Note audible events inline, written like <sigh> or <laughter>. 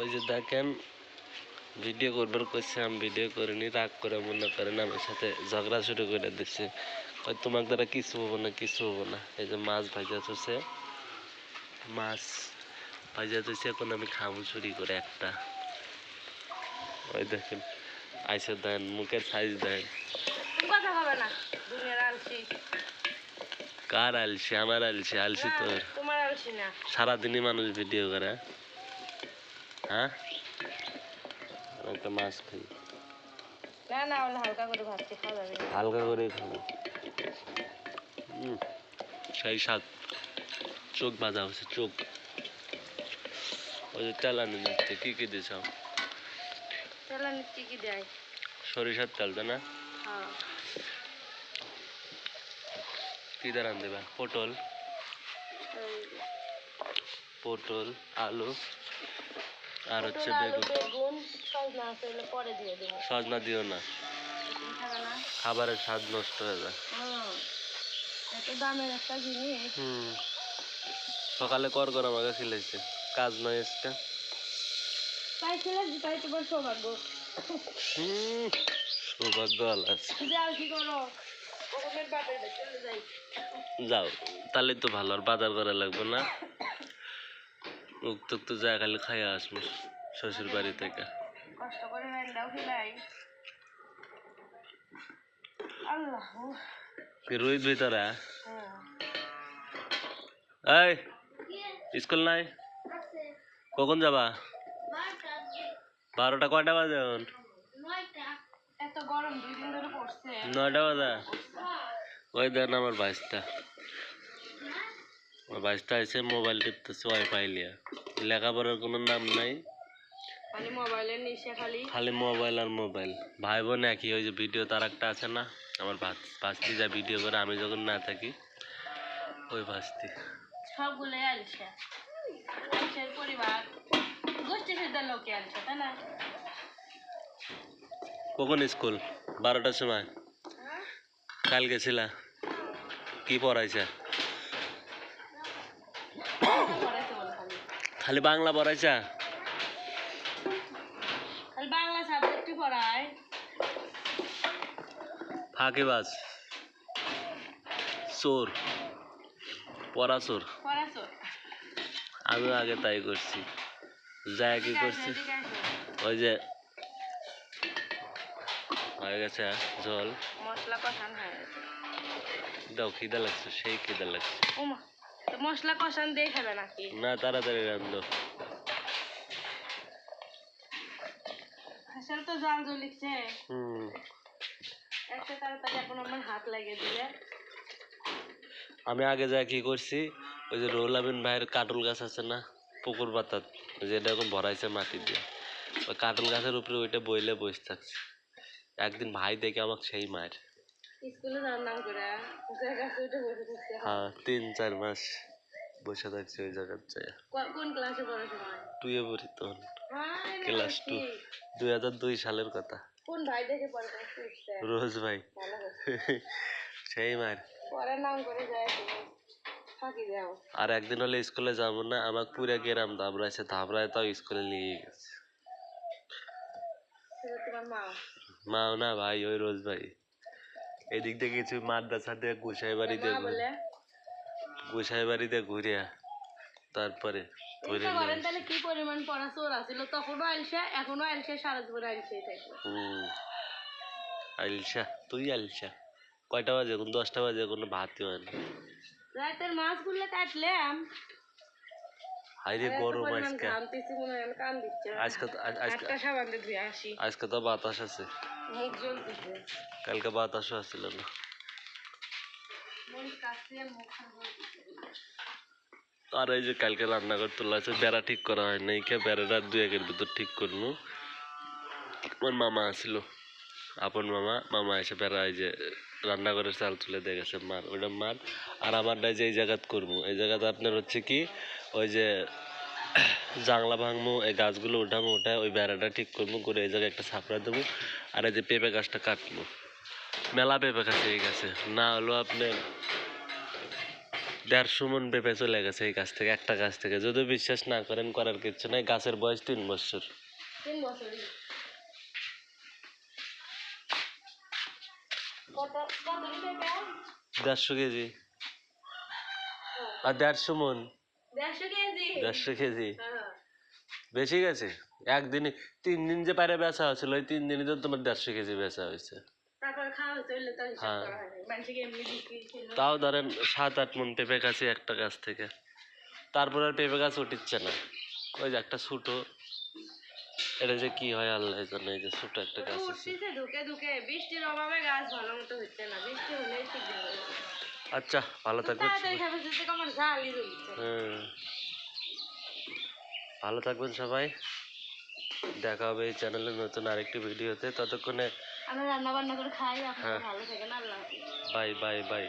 ওই যে দেখেন ভিডিও করবার কইছে আমি ভিডিও করিনি রাগ করে মনে করেন আমার সাথে ঝগড়া শুরু করে দিচ্ছে ওই তোমার দ্বারা কিছু হব না কিছু হব না। এই যে মাছ ভাজা চলছে মাছ ভাজা চলছে এখন আমি খাব চুরি করে একটা। ওই দেখেন আইসে দেন মুখের সাইজ দেন। কার আলসি? আমার আলসি আলসি তোর। সারাদিনই মানুষ ভিডিও করে। হ্যাঁ? আমি একটা মাছ খাই। না না ওগুলো হালকা করে ভাবছি খাওয়া যাবে। হালকা করে খাব। হুম, সেই স্বাদ। চোখ বাজা হচ্ছে চোখ। ওই যে তেলানি নিচ্ছে কি কি দিছ আমি কি কি দেয়? সরিষার তেল তাই না? হ্যাঁ। কি দাঁড়ান দেবা পটল? পটল আলু? আর হচ্ছে বেগুন। সজনা দিও না। খাবারের স্বাদ নষ্ট হয়ে যায়। হুম সকালে কর কর আমাকে খেলেছে কাজ নয় আজকে। সৌভাগ্য। আছে। যাও তাহলে তো ভালো আর বাজার করা লাগবে না। উক্ত তো যা খালি খাইয়া আসব শ্বশুর বাড়ি থেকে। কষ্ট করে খেলাই আল্লাহ। রোহিত ভিতরে হ্যাঁ। এই স্কুল নাই? কখন যাবা? বারোটা কয়টা বাজে এখন? এত গরম দুই দিন নয়টা বাজে? ওই দেন আমার বাইশটা। বাইশটা এসে মোবাইল টিপতেছে ওয়াইফাই লিয়া। লেখাপড়ার কোনো নাম নাই। খালি খালি। মোবাইল আর মোবাইল ভাই বোন একই ওই যে ভিডিও তার একটা আছে না আমার ভাস্তি যা ভিডিও করে আমি যখন না থাকি ওই ভাস্তি। সবগুলোই আলসা। আলসের পরিবার। গোষ্ঠী সিদ্ধার লোকে আলসা তাই না? কখন স্কুল? বারোটার সময়? কাল গেছিলা কি পড়াইছে? খালি বাংলা পড়াইছা খালি বাংলা সাবজেক্টই পড়ায়। ফাঁকিবাজ। চোর। পড়া চোর। পড়াছো আমি আগে তাই করছি। যায় কি করছি? ওই যে হয়ে গেছে জল। মশলা কষান হয়ে গেছে। দাও খিদা লাগছে সেই খিদা লাগছে। মশলা কষান দিয়ে খাবে নাকি? না তাড়াতাড়ি রান্ধো আসলে তো জল জ্বলিচ্ছে হুম। একটা তাড়াতাড়ি এখন আমার হাত লাগিয়ে দিলে। আমি আগে যা কি করছি ওই যে রোল আমিন ভাইয়ের কাটুল গাছ আছে না পুকুর পাতাত যেটা এরকম ভরাইছে মাটি দিয়ে। ওই কাটুল গাছের উপরে ওইটা বইলে বসে থাকছে। একদিন ভাই দেখে আমাকে সেই মার স্কুলে যাওয়ার নাম করে জায়গা উঠে বসে থাকছে হ্যাঁ। তিন চার মাস বসে থাকছে ওই জায়গার যায় কোন ক্লাসে পড়ার সময় টুয়ে পড়ি তখন। ক্লাস টু দুই হাজার দুই সালের কথা। কোন ভাই দেখে পড়ে রোজ ভাই। সেই মার <laughs> নাম করে যায় আর একদিন হলে স্কুলে যাব না আমাকে পুরা গেরাম ধাবড়াইছে ধাবড়ায় তাও স্কুলে নিয়ে গেছে। মা? মাও না ভাই ওই রোজ ভাই। এদিক থেকে কিছু মাদ্রাসা দিয়ে গুসাই বাড়িতে গুসাই বাড়িতে ঘুরিয়া তারপরে ধরে চিন্তা তাহলে কি পরিমাণ পড়া চোর তখনও আইলসে এখনও সারা জীবন আইলসেই থাকবে আলসা তুই আলসা কয়টা বাজে? এখন দশটা বাজে কোনো ভাতই হয় না। রাতের মাছগুলো কাটলাম। হাইরে গরম আজকে। আজকে তো আজকে আজকে বাতাস আছে। কালকে বাতাসও আসছিল না। আর এই যে কালকে রান্নাঘর তোলা আছে বেড়া ঠিক করা হয় নাই কে বেড়াটা দুই একের ভিতর ঠিক করব। আমার মামা আসছিল আপন মামা মামা এসে বেড়া এই যে রান্নাঘরের চাল তুলে দিয়ে গেছে মার ওটা মার। আর আমার আমারটা যে এই জায়গাত করব। এই জায়গাতে আপনার হচ্ছে কি, ওই যে জাংলা ভাঙবো এই গাছগুলো উঠাবো ওঠায় ওই বেড়াটা ঠিক করব, করে এই জায়গায় একটা ছাপড়া দেবো, আর এই যে পেঁপে গাছটা কাটবো। মেলা পেঁপে গাছ এই গাছে। না হলো আপনার দেড়শো মন পেঁপে চলে গেছে এই গাছ থেকে, একটা গাছ থেকে। যদি বিশ্বাস না করেন, করার কিচ্ছু নাই। গাছের বয়স তিন বছর। দেড়শো কেজি। আর দেড়শো মন? দেড়শো কেজি। হ্যাঁ। বেশি গেছে? একদিনে তিন দিন যে পারে বেচা হয়েছিল ওই তিন দিনই তো তোমার দেড়শো কেজি বেচা হয়েছে। হ্যাঁ। তাও ধরেন সাত আট মন পেঁপে গাছে একটা গাছ থেকে। তারপর আর পেঁপে গাছ উঠিচ্ছে না। ওই যে একটা ছোটো এটা যে কি হয় আল্লাহ জানে এই যে ছোট একটা গাছ আছে। ধুকে ধুকে বৃষ্টির অভাবে গাছ ভালো মতো হচ্ছে না বৃষ্টি হলে ঠিক যাবে। আচ্ছা ভালো থাকবেন হ্যাঁ ভালো থাকবেন সবাই। দেখা হবে এই চ্যানেলে নতুন আরেকটি ভিডিওতে ততক্ষণে আমরা রান্না বান্না করে খাই আপনারা হ্যাঁ। ভালো থাকেন আল্লাহ বাই বাই বাই